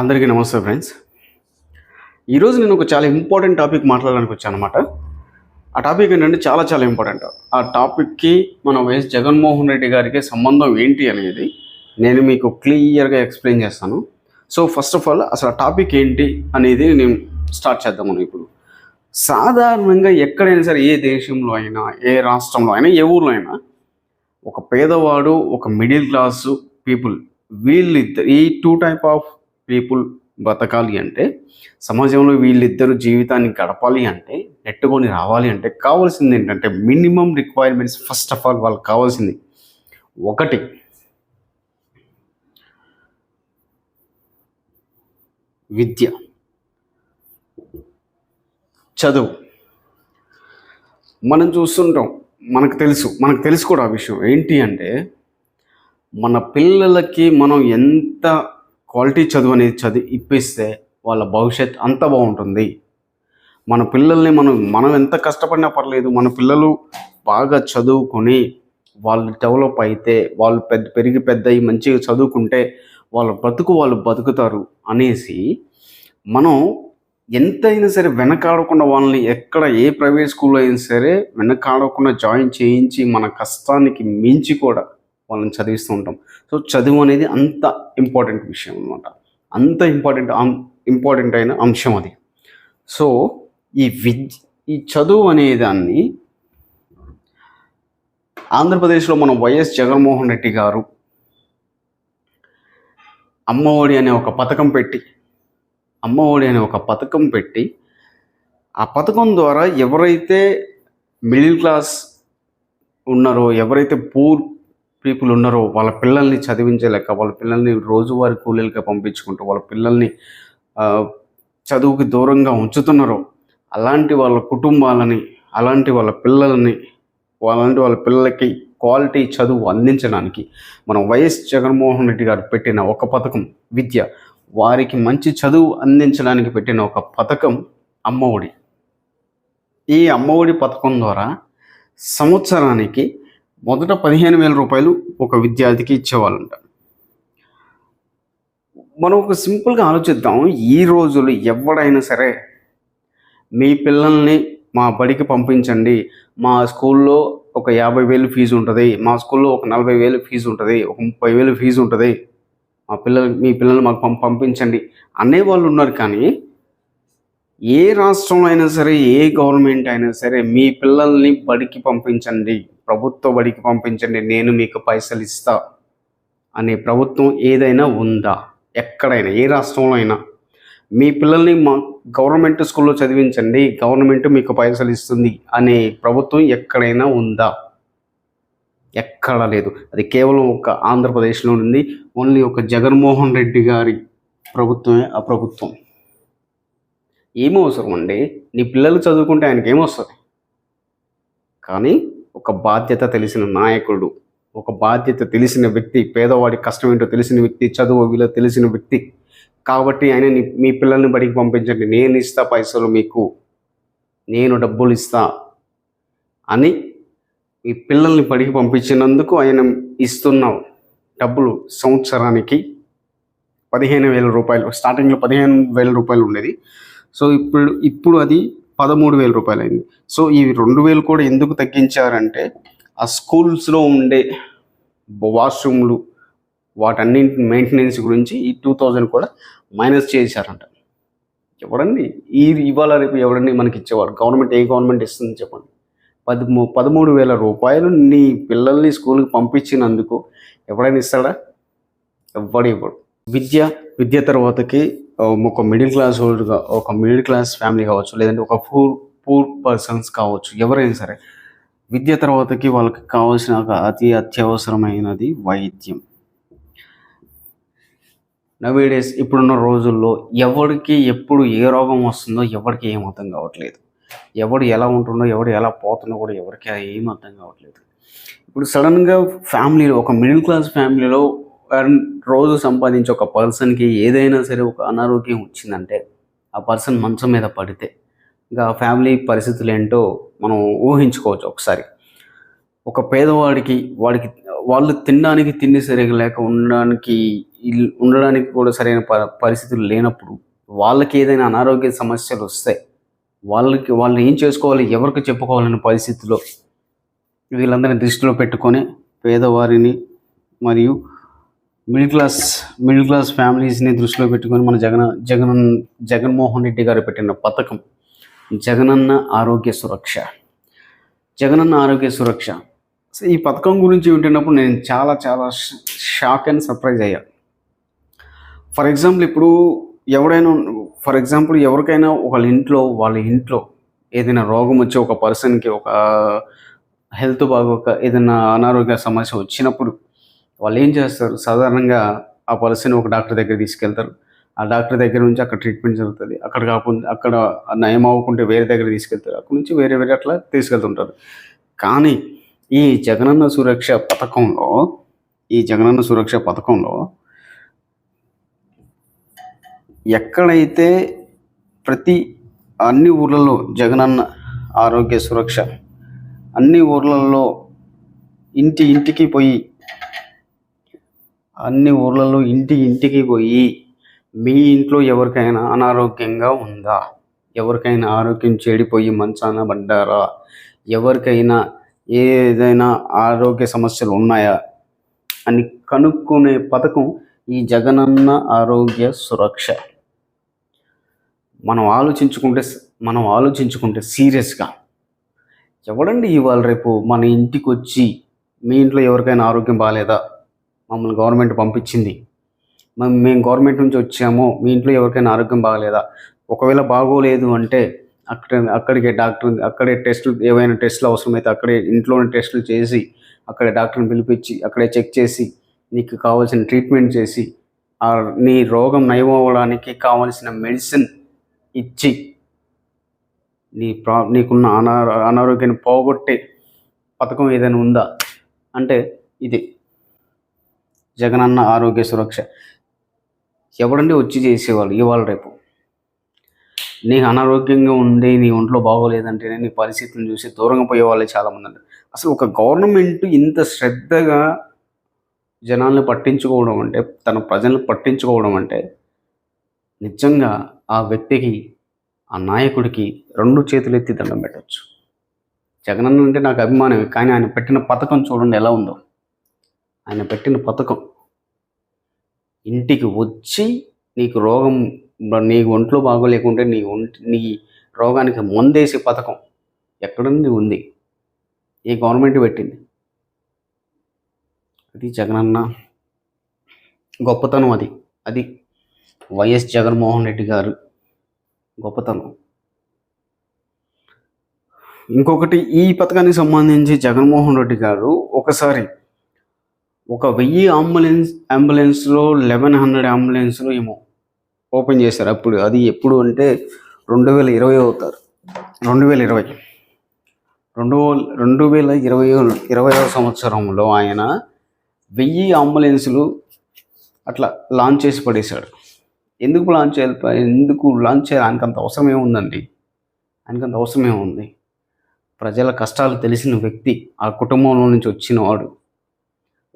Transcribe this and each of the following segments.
అందరికీ నమస్తే ఫ్రెండ్స్. ఈరోజు నేను ఒక చాలా ఇంపార్టెంట్ టాపిక్ మాట్లాడడానికి వచ్చాను అనమాట ఆ టాపిక్ ఏంటంటే చాలా చాలా ఇంపార్టెంట్. ఆ టాపిక్కి మన వైఎస్ జగన్మోహన్ రెడ్డి గారికి సంబంధం ఏంటి అనేది నేను మీకు క్లియర్గా ఎక్స్ప్లెయిన్ చేస్తాను. సో ఫస్ట్ ఆఫ్ ఆల్ అసలు ఆ టాపిక్ ఏంటి అనేది నేను స్టార్ట్ చేద్దామని ఇప్పుడు. సాధారణంగా ఎక్కడైనా సరే ఏ దేశంలో అయినా ఏ రాష్ట్రంలో అయినా ఏ ఊర్లో అయినా ఒక పేదవాడు ఒక మిడిల్ క్లాస్ పీపుల్ వీళ్ళిద్దరు ఈ టూ టైప్ ఆఫ్ పీపుల్ బతకాలి అంటే సమాజంలో వీళ్ళిద్దరు జీవితాన్ని గడపాలి అంటే నెట్టుకొని రావాలి అంటే కావాల్సింది ఏంటంటే minimum requirements first of all వాళ్ళకి కావాల్సింది. ఒకటి విద్య. చదువు. మనం చూస్తుంటాం మనకు తెలుసు మనకు తెలుసు కూడా ఆ విషయం. ఏంటి అంటే మన పిల్లలకి మనం ఎంత క్వాలిటీ చదువు అనేది చదివి ఇప్పిస్తే వాళ్ళ భవిష్యత్ అంత బాగుంటుంది. మన పిల్లల్ని మనం మనం ఎంత కష్టపడినా పర్లేదు మన పిల్లలు బాగా చదువుకొని వాళ్ళు డెవలప్ అయితే వాళ్ళు పెద్ద పెరిగి పెద్ద అయ్యి మంచిగా చదువుకుంటే వాళ్ళ బ్రతుకు వాళ్ళు బతుకుతారు అనేసి మనం ఎంతైనా సరే వెనకాడకుండా వాళ్ళని ఎక్కడ ఏ ప్రైవేట్ స్కూల్లో అయినా సరే వెనకాడకుండా జాయిన్ చేయించి మన కష్టానికి మించి కూడా వాళ్ళని చదివిస్తూ ఉంటాం. సో చదువు అనేది అంత ఇంపార్టెంట్ విషయం అనమాట అంత ఇంపార్టెంట్ ఇంపార్టెంట్ అయిన అంశం అది. సో ఈ విద్య ఈ చదువు అనే దాన్ని ఆంధ్రప్రదేశ్లో మన వైఎస్ జగన్మోహన్ రెడ్డి గారు అమ్మఒడి అనే ఒక పథకం పెట్టి అమ్మఒడి అనే ఒక పథకం పెట్టి ఆ పథకం ద్వారా ఎవరైతే మిడిల్ క్లాస్ ఉన్నారో ఎవరైతే పూర్ పీపుల్ ఉన్నారో వాళ్ళ పిల్లల్ని చదివించలేక వాళ్ళ పిల్లల్ని రోజువారీ కూలీలకి పంపించుకుంటూ వాళ్ళ పిల్లల్ని చదువుకి దూరంగా ఉంచుతున్నారో అలాంటి వాళ్ళ కుటుంబాలని అలాంటి వాళ్ళ పిల్లలని అలాంటి వాళ్ళ పిల్లలకి క్వాలిటీ చదువు అందించడానికి మనం వైఎస్ జగన్మోహన్ రెడ్డి గారు పెట్టిన ఒక పథకం విద్య. వారికి మంచి చదువు అందించడానికి పెట్టిన ఒక పథకం అమ్మఒడి. ఈ అమ్మఒడి పథకం ద్వారా సంవత్సరానికి మొదట పదిహేను వేల రూపాయలు ఒక విద్యార్థికి ఇచ్చేవాళ్ళంట. మనం ఒక సింపుల్గా ఆలోచిద్దాం. ఈ రోజులు ఎవడైనా సరే మీ పిల్లల్ని మా బడికి పంపించండి. మా స్కూల్లో ఒక యాభై వేలు ఫీజు ఉంటుంది. మా స్కూల్లో ఒక నలభై వేలు ఫీజు ఉంటుంది. ఒక ముప్పై వేలు ఫీజు ఉంటుంది. మా పిల్లలు మీ పిల్లల్ని మాకు పం పంపించండి అనేవాళ్ళు ఉన్నారు కానీ ఏ రాష్ట్రంలో అయినా సరే ఏ గవర్నమెంట్ అయినా సరే మీ పిల్లల్ని బడికి పంపించండి ప్రభుత్వ బడికి పంపించండి నేను మీకు పైసలు ఇస్తా అనే ప్రభుత్వం ఏదైనా ఉందా? ఎక్కడైనా ఏ రాష్ట్రంలో అయినా. మీ పిల్లల్ని మా గవర్నమెంట్ స్కూల్లో చదివించండి గవర్నమెంట్ మీకు పైసలు ఇస్తుంది అనే ప్రభుత్వం ఎక్కడైనా ఉందా? ఎక్కడా లేదు. అది కేవలం ఒక ఆంధ్రప్రదేశ్లో ఉంది. ఓన్లీ ఒక జగన్మోహన్ రెడ్డి గారి ప్రభుత్వమే ఆ ప్రభుత్వం. ఏమో అవసరం అండి నీ పిల్లలు చదువుకుంటే ఆయనకి ఏమొస్తుంది కానీ ఒక బాధ్యత తెలిసిన నాయకుడు ఒక బాధ్యత తెలిసిన వ్యక్తి పేదవాడి కష్టం ఏంటో తెలిసిన వ్యక్తి చదువు విలువ తెలిసిన వ్యక్తి కాబట్టి ఆయన మీ పిల్లల్ని బడికి పంపించండి. నేను ఇస్తా పైసలు మీకు. నేను డబ్బులు ఇస్తా అని మీ పిల్లల్ని బడికి పంపించినందుకు ఆయన ఇస్తున్న డబ్బులు సంవత్సరానికి పదిహేను వేల రూపాయలు స్టార్టింగ్లో పదిహేను వేల రూపాయలు ఉండేది. సో ఇప్పుడు ఇప్పుడు అది పదమూడు వేల రూపాయలు అయింది సో ఈ రెండు వేలు కూడా ఎందుకు తగ్గించారంటే ఆ స్కూల్స్లో ఉండే వాష్రూమ్లు వాటన్నింటి మెయింటెనెన్స్ గురించి ఈ టూ థౌజండ్ కూడా మైనస్ చేశారంట. ఎవడండి ఈ ఇవాళ రేపు ఎవడండి మనకి ఇచ్చేవాడు గవర్నమెంట్ ఏ గవర్నమెంట్ ఇస్తుంది చెప్పండి. పదమూ పదమూడు వేల రూపాయలు నీ పిల్లల్ని స్కూల్కి పంపించినందుకు ఎవడైనా ఇస్తాడా? ఎవ్వడు ఇవ్వడు. విద్య విద్య తర్వాతకి ఒక మిడిల్ క్లాస్ హోల్డ్గా ఒక మిడిల్ క్లాస్ ఫ్యామిలీ కావచ్చు లేదంటే ఒక పూర్ పూర్ పర్సన్స్ కావచ్చు ఎవరైనా సరే విద్య తర్వాతకి వాళ్ళకి కావాల్సిన ఒక అతి అత్యవసరమైనది వైద్యం. నవేడేస్ ఇప్పుడున్న రోజుల్లో ఎవరికి ఎప్పుడు ఏ రోగం వస్తుందో ఎవరికి ఏం అర్థం కావట్లేదు. ఎవడు ఎలా ఉంటుండో ఎవడు ఎలా పోతుందో కూడా ఎవరికి ఏం అర్థం కావట్లేదు. ఇప్పుడు సడన్గా ఫ్యామిలీలో ఒక మిడిల్ క్లాస్ ఫ్యామిలీలో రోజు సంపాదించే ఒక పర్సన్కి ఏదైనా సరే ఒక అనారోగ్యం వచ్చిందంటే ఆ పర్సన్ మంచం మీద పడితే ఇంకా ఫ్యామిలీ పరిస్థితులు ఏంటో మనం ఊహించుకోవచ్చు ఒకసారి. ఒక పేదవాడికి వాడికి వాళ్ళు తినడానికి తిండి సరిగా లేక ఉండడానికి ఉండడానికి కూడా సరైన ప పరిస్థితులు లేనప్పుడు వాళ్ళకి ఏదైనా అనారోగ్య సమస్యలు వస్తాయి వాళ్ళకి వాళ్ళు ఏం చేసుకోవాలి ఎవరికి చెప్పుకోవాలనే పరిస్థితిలో వీళ్ళందరినీ దృష్టిలో పెట్టుకొని పేదవారిని మరియు మిడిల్ క్లాస్ మిడిల్ క్లాస్ ఫ్యామిలీస్ని దృష్టిలో పెట్టుకొని మన జగన్ జగన్ జగన్మోహన్ రెడ్డి గారు పెట్టిన పథకం జగనన్న ఆరోగ్య సురక్ష. జగనన్న ఆరోగ్య సురక్ష. సో ఈ పథకం గురించి వింటున్నప్పుడు నేను చాలా చాలా షాక్ అండ్ సర్ప్రైజ్ అయ్యా. ఫర్ ఎగ్జాంపుల్ ఇప్పుడు ఎవడైనా ఫర్ ఎగ్జాంపుల్ ఎవరికైనా వాళ్ళ ఇంట్లో వాళ్ళ ఇంట్లో ఏదైనా రోగం వచ్చి ఒక పర్సన్కి ఒక హెల్త్ బాగోక ఏదైనా అనారోగ్య సమస్య వచ్చినప్పుడు వాళ్ళు ఏం చేస్తారు? సాధారణంగా ఆ పర్సన్ ఒక డాక్టర్ దగ్గర తీసుకెళ్తారు. ఆ డాక్టర్ దగ్గర నుంచి అక్కడ ట్రీట్మెంట్ జరుగుతుంది. అక్కడ కాకుండా అక్కడ నయం అవ్వకుంటే వేరే దగ్గర తీసుకెళ్తారు. అక్కడ నుంచి వేరే వేరే అట్లా తీసుకెళ్తుంటారు. కానీ ఈ జగనన్న సురక్ష పథకంలో ఈ జగనన్న సురక్ష పథకంలో ఎక్కడైతే ప్రతి అన్ని ఊర్లలో జగనన్న ఆరోగ్య సురక్ష అన్ని ఊర్లలో ఇంటి ఇంటికి పోయి అన్ని ఊర్లలో ఇంటి ఇంటికి పోయి మీ ఇంట్లో ఎవరికైనా అనారోగ్యంగా ఉందా? ఎవరికైనా ఆరోగ్యం చెడిపోయి మంచాన పడ్డారా? ఎవరికైనా ఏదైనా ఆరోగ్య సమస్యలు ఉన్నాయా? అని కనుక్కునే పథకం ఈ జగనన్న ఆరోగ్య సురక్ష. మనం ఆలోచించుకుంటే మనం ఆలోచించుకుంటే సీరియస్గా. ఎవడండి ఇవాళ రేపు మన ఇంటికి వచ్చి మీ ఇంట్లో ఎవరికైనా ఆరోగ్యం బాగాలేదా మమ్మల్ని గవర్నమెంట్ పంపించింది. మేము మేము గవర్నమెంట్ నుంచి వచ్చాము. మీ ఇంట్లో ఎవరికైనా ఆరోగ్యం బాగాలేదా? ఒకవేళ బాగోలేదు అంటే అక్కడ అక్కడికే డాక్టర్ అక్కడే టెస్టులు ఏవైనా టెస్టులు అవసరమైతే అక్కడే ఇంట్లోనే టెస్టులు చేసి అక్కడే డాక్టర్ని పిలిపించి అక్కడే చెక్ చేసి నీకు కావాల్సిన ట్రీట్మెంట్ చేసి ఆ నీ రోగం నయం అవ్వడానికి కావాల్సిన మెడిసిన్ ఇచ్చి నీ ప్రా నీకున్న అనా అనారోగ్యాన్ని పోగొట్టే పథకం ఏదైనా ఉందా? అంటే ఇది జగనన్న ఆరోగ్య సురక్ష. ఎవడండి వచ్చి చేసేవాళ్ళు? ఇవాళ రేపు. నీకు అనారోగ్యంగా ఉండి నీ ఒంట్లో బాగోలేదంటేనే నీ పరిస్థితులను చూసి దూరంగా పోయే వాళ్ళే చాలామంది అంటారు. అసలు ఒక గవర్నమెంట్ ఇంత శ్రద్ధగా జనాల్ని పట్టించుకోవడం అంటే తన ప్రజలను పట్టించుకోవడం అంటే నిజంగా ఆ వ్యక్తికి ఆ నాయకుడికి రెండు చేతులు ఎత్తి దండం పెట్టచ్చు. జగనన్న అంటే నాకు అభిమానమే కానీ ఆయన పెట్టిన పథకం చూడండి ఎలా ఉందో. ఆయన పెట్టిన పథకం. ఇంటికి వచ్చి నీకు రోగం నీ ఒంట్లో బాగోలేకుంటే నీ ఒంటి నీ రోగానికి మందేసే పథకం. ఎక్కడుంది? ఉంది. ఏ గవర్నమెంట్ పెట్టింది? అది జగనన్న గొప్పతనం అది. అది వైఎస్ జగన్మోహన్ రెడ్డి గారు గొప్పతనం. ఇంకొకటి ఈ పథకానికి సంబంధించి జగన్మోహన్ రెడ్డి గారు ఒకసారి ఒక వెయ్యి అంబులెన్స్ అంబులెన్స్లో లెవెన్ హండ్రెడ్ అంబులెన్స్లో ఏమో ఓపెన్ చేశారు. అప్పుడు అది ఎప్పుడు అంటే రెండు వేల ఇరవై అవుతారు. రెండు వేల ఇరవై. రెండు రెండు వేల ఇరవై ఇరవై సంవత్సరంలో ఆయన వెయ్యి అంబులెన్సులు అట్లా లాంచ్ చేసి పడేశాడు. ఎందుకు లాంచ్ చేయాలి? ఎందుకు లాంచ్ చేయాలి? ఆయనకంత అవసరం ఏముందండి? ఆయనకు అంత అవసరం ఏముంది? ప్రజల కష్టాలు తెలిసిన వ్యక్తి ఆ కుటుంబంలో నుంచి వచ్చినవాడు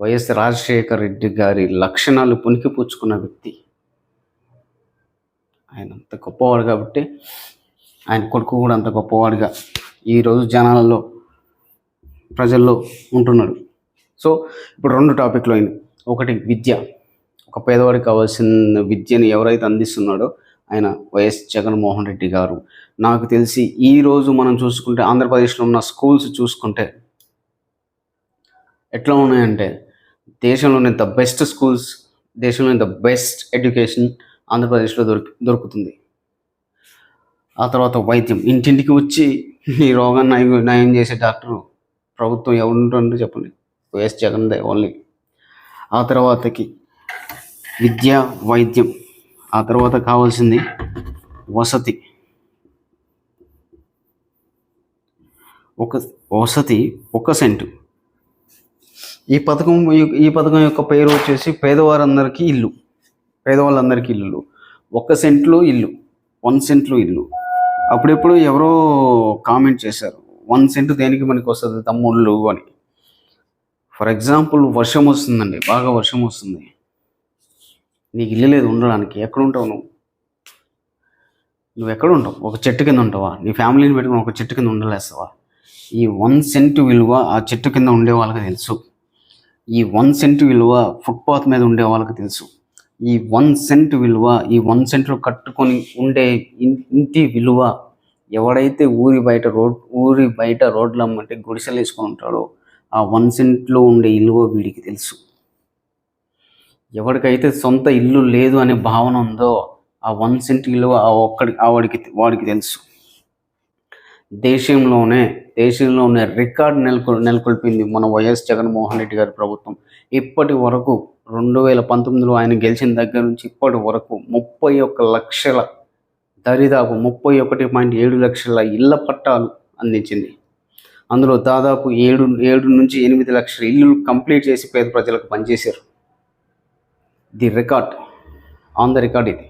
వైఎస్ రాజశేఖర రెడ్డి గారి లక్షణాలు పుణికిపుచ్చుకున్న వ్యక్తి. ఆయన అంత గొప్పవాడు కాబట్టి ఆయన కొడుకు కూడా అంత గొప్పవాడుగా ఈరోజు జనాలలో ప్రజల్లో ఉంటున్నాడు. సో ఇప్పుడు రెండు టాపిక్లు అయినాయి. ఒకటి విద్య. ఒక పేదవాడికి కావాల్సిన విద్యని ఎవరైతే అందిస్తున్నాడో ఆయన వైఎస్ జగన్మోహన్ రెడ్డి గారు. నాకు తెలిసి ఈరోజు మనం చూసుకుంటే ఆంధ్రప్రదేశ్లో ఉన్న స్కూల్స్ చూసుకుంటే ఎట్లా ఉన్నాయంటే దేశంలోనే ద బెస్ట్ స్కూల్స్ దేశంలోనే ద బెస్ట్ ఎడ్యుకేషన్ ఆంధ్రప్రదేశ్లో దొరికి దొరుకుతుంది. ఆ తర్వాత వైద్యం. ఇంటింటికి వచ్చి ఈ రోగాన్ని నయం నయం చేసే డాక్టర్ ప్రభుత్వం ఎవరుంటుందో చెప్పండి. వైఎస్ జగన్ దే ఓన్లీ. ఆ తర్వాతకి విద్య వైద్యం. ఆ తర్వాత కావాల్సింది వసతి. ఒక వసతి ఒక సెంటు. ఈ పథకం ఈ- పథకం యొక్క పేరు వచ్చేసి పేదవారందరికీ ఇల్లు. పేదవాళ్ళందరికీ ఇల్లు. ఒక సెంట్లో ఇల్లు. వన్ సెంట్లో ఇల్లు. అప్పుడెప్పుడు ఎవరో కామెంట్ చేశారు. వన్ సెంట్ దేనికి మనకి వస్తుంది తమ్ముళ్ళు అని. ఫర్ ఎగ్జాంపుల్ వర్షం వస్తుందండి. బాగా వర్షం వస్తుంది. నీకు ఇల్లు లేదు ఉండడానికి. ఎక్కడ ఉంటావు నువ్వు? నువ్వు ఎక్కడ ఉంటావు ఒక చెట్టు కింద ఉంటావా? నీ ఫ్యామిలీని పెట్టుకుని ఒక చెట్టు కింద ఉండలేస్తావా? ఈ వన్ సెంట్ విలువ ఆ చెట్టు కింద ఉండే వాళ్ళకి తెలుసు. ఈ వన్ సెంట్ విలువ ఫుట్పాత్ మీద ఉండే వాళ్ళకి తెలుసు. ఈ వన్ సెంట్ విలువ ఈ వన్ సెంట్లో కట్టుకొని ఉండే ఇంటి విలువ ఎవడైతే ఊరి బయట రోడ్ ఊరి బయట రోడ్లు అమ్మంటే గుడిసెలు వేసుకొని ఉంటాడో ఆ వన్ సెంట్లో ఉండే విలువ వీడికి తెలుసు. ఎవరికైతే సొంత ఇల్లు లేదు అనే భావన ఉందో ఆ వన్ సెంట్ విలువ ఆ ఒక్కడి ఆ వాడికి వాడికి తెలుసు. దేశంలోనే దేశంలో ఉన్న రికార్డ్ నెలకొల్ నెలకొల్పింది మన వైఎస్ జగన్మోహన్ రెడ్డి గారి ప్రభుత్వం. ఇప్పటి వరకు రెండు వేల పంతొమ్మిదిలో ఆయన గెలిచిన దగ్గర నుంచి ఇప్పటి వరకు ముప్పై ఒక్క లక్షల దరిదాపు ముప్పై ఒకటి పాయింట్ ఏడు లక్షల ఇళ్ళ పట్టాలు అందించింది. అందులో దాదాపు ఏడు ఏడు నుంచి ఎనిమిది లక్షల ఇల్లు కంప్లీట్ చేసి పేద ప్రజలకు పనిచేశారు. The record on the record ఇది.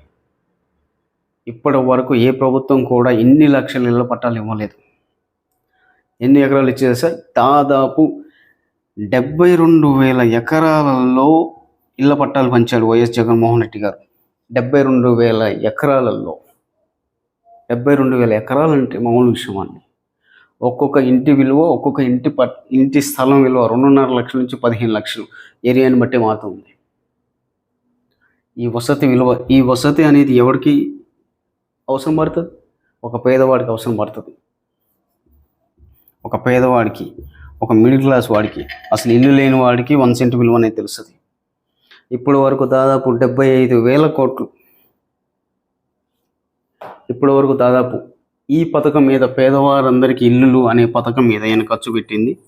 ఇప్పటి వరకు ఏ ప్రభుత్వం కూడా ఇన్ని లక్షల ఇళ్ళ పట్టాలు ఇవ్వలేదు. ఎన్ని ఎకరాలు ఇచ్చేది సార్? దాదాపు డెబ్బై రెండు వేల ఎకరాలలో ఇళ్ళ పట్టాలు పంచాడు వైఎస్ జగన్మోహన్ రెడ్డి గారు. డెబ్బై రెండు వేల ఎకరాలలో. డెబ్బై రెండు వేల ఎకరాలంటే మామూలు విషయం అండి. ఒక్కొక్క ఇంటి విలువ ఒక్కొక్క ఇంటి పట్ ఇంటి స్థలం విలువ రెండున్నర లక్షల నుంచి పదిహేను లక్షలు. ఏరియాని బట్టి మారుతుంది ఈ వసతి విలువ ఈ వసతి అనేది ఎవరికి అవసరం పడుతుంది? ఒక పేదవాడికి అవసరం పడుతుంది. ఒక పేదవాడికి ఒక మిడిల్ క్లాస్ వాడికి అసలు ఇల్లు లేని వాడికి వన్ సెంట్ విలువ అనేది తెలుస్తుంది. ఇప్పటి వరకు దాదాపు డెబ్బై ఐదు వేల కోట్లు. ఇప్పటి వరకు దాదాపు ఈ పథకం మీద పేదవారందరికీ ఇల్లులు అనే పథకం మీద ఆయన ఖర్చు పెట్టింది.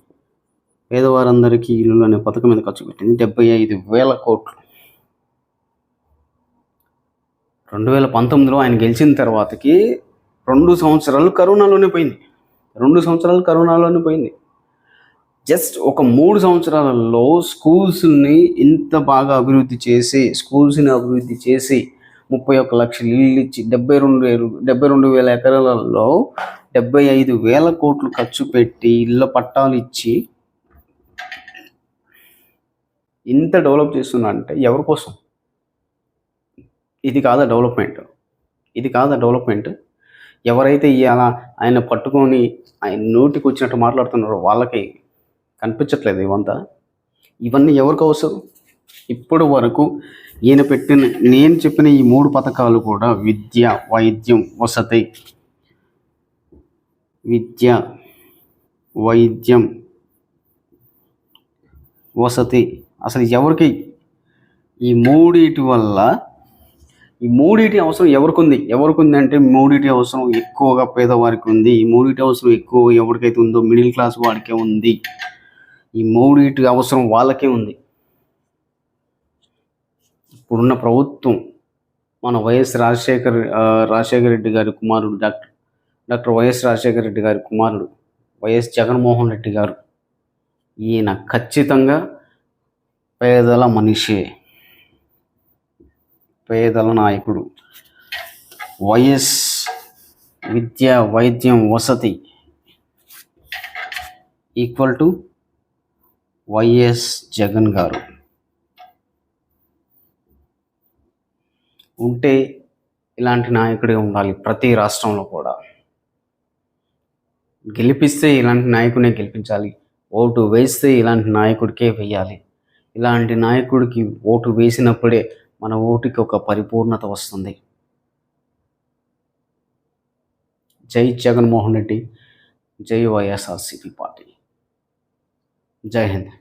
పేదవారందరికీ ఇల్లులు అనే పథకం మీద ఖర్చు పెట్టింది. డెబ్బై ఐదు వేల కోట్లు. రెండు వేల పంతొమ్మిదిలో ఆయన గెలిచిన తర్వాతకి రెండు సంవత్సరాలు కరోనాలోనే పోయింది. రెండు సంవత్సరాలు కరోనాలోనే పోయింది. జస్ట్ ఒక మూడు సంవత్సరాలలో స్కూల్స్ని ఇంత బాగా అభివృద్ధి చేసి స్కూల్స్ని అభివృద్ధి చేసి ముప్పై ఒక్క లక్షలు ఇల్లు ఇచ్చి డెబ్బై రెండు వేలు డెబ్బై రెండు వేల ఎకరాలలో డెబ్బై ఐదు వేల కోట్లు ఖర్చు పెట్టి ఇళ్ళ పట్టాలు ఇచ్చి ఇంత డెవలప్ చేస్తున్నా అంటే ఎవరి కోసం? ఇది కాదా డెవలప్మెంట్? ఇది కాదా డెవలప్మెంట్? ఎవరైతే ఇవాళ ఆయన పట్టుకొని ఆయన నోటికి వచ్చినట్టు మాట్లాడుతున్నారో వాళ్ళకి కనిపించట్లేదు ఇవంతా. ఇవన్నీ ఎవరికి అవసరం? ఇప్పటి వరకు ఈయన పెట్టిన నేను చెప్పిన ఈ మూడు పథకాలు కూడా విద్య వైద్యం వసతి. విద్య వైద్యం వసతి. అసలు ఎవరికి ఈ మూడిటి వల్ల ఈ మూడిటి అవసరం ఎవరికి ఉంది ఎవరికి ఉంది అంటే మూడిటి అవసరం ఎక్కువగా పేదవారికి ఉంది ఈ మూడిటి అవసరం ఎక్కువ ఎవరికైతే ఉందో మిడిల్ క్లాస్ వాడికే ఉంది. ఈ మూడిటి అవసరం వాళ్ళకే ఉంది. ఇప్పుడున్న ప్రభుత్వం మన వైఎస్ రాజశేఖర్ రాజశేఖర రెడ్డి గారి కుమారుడు doctor doctor YS Rajasekhara Reddy garu కుమారుడు వైఎస్ జగన్మోహన్ రెడ్డి గారు. ఈయన ఖచ్చితంగా పేదల మనిషే. పేదల నాయకుడు. వైఎస్ విద్య వైద్యం వసతి ఈక్వల్ టు వైఎస్ జగన్ గారు. ఉంటే ఇలాంటి నాయకుడే ఉండాలి ప్రతి రాష్ట్రంలో కూడా. గెలిపిస్తే ఇలాంటి నాయకునే గెలిపించాలి. ఓటు వేస్తే ఇలాంటి నాయకుడికే వేయాలి. ఇలాంటి నాయకుడికి ఓటు వేసినప్పుడే మన ఓటికి ఒక పరిపూర్ణత వస్తుంది. జై జగన్మోహన్ రెడ్డి జై వైఎస్ఆర్సీపీ పార్టీ. జై హింద్.